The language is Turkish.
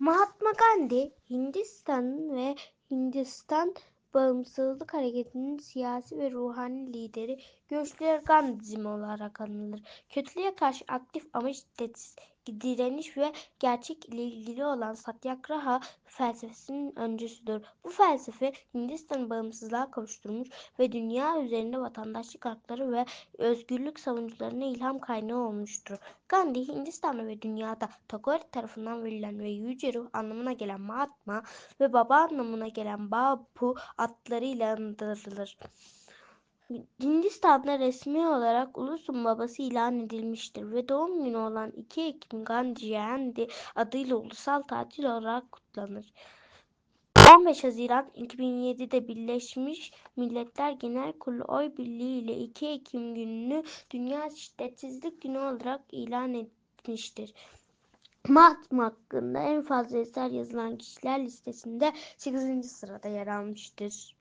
Mahatma Gandhi, Hindistan ve Hindistan Bağımsızlık Hareketi'nin siyasi ve ruhani lideri, görüşleri Gandhizm olarak anılır. Kötülüğe karşı aktif ama şiddetsiz direniş ve gerçek ile ilgili olan Satyagraha felsefesinin öncüsüdür. Bu felsefe Hindistan'ı bağımsızlığa kavuşturmuş ve dünya üzerinde vatandaşlık hakları ve özgürlük savunucularına ilham kaynağı olmuştur. Gandhi, Hindistan'da ve dünyada Tagore tarafından verilen ve yüce ruh anlamına gelen Mahatma ve baba anlamına gelen Bapu adlarıyla anılır. Hindistan'da resmi olarak ulusun babası ilan edilmiştir ve doğum günü olan 2 Ekim Gandhi Jayanti adıyla ulusal tatil olarak kutlanır. 15 Haziran 2007'de Birleşmiş Milletler Genel Kurulu oy birliği ile 2 Ekim gününü Dünya Şiddetsizlik Günü olarak ilan etmiştir. Mahatma hakkında en fazla eser yazılan kişiler listesinde 8. sırada yer almıştır.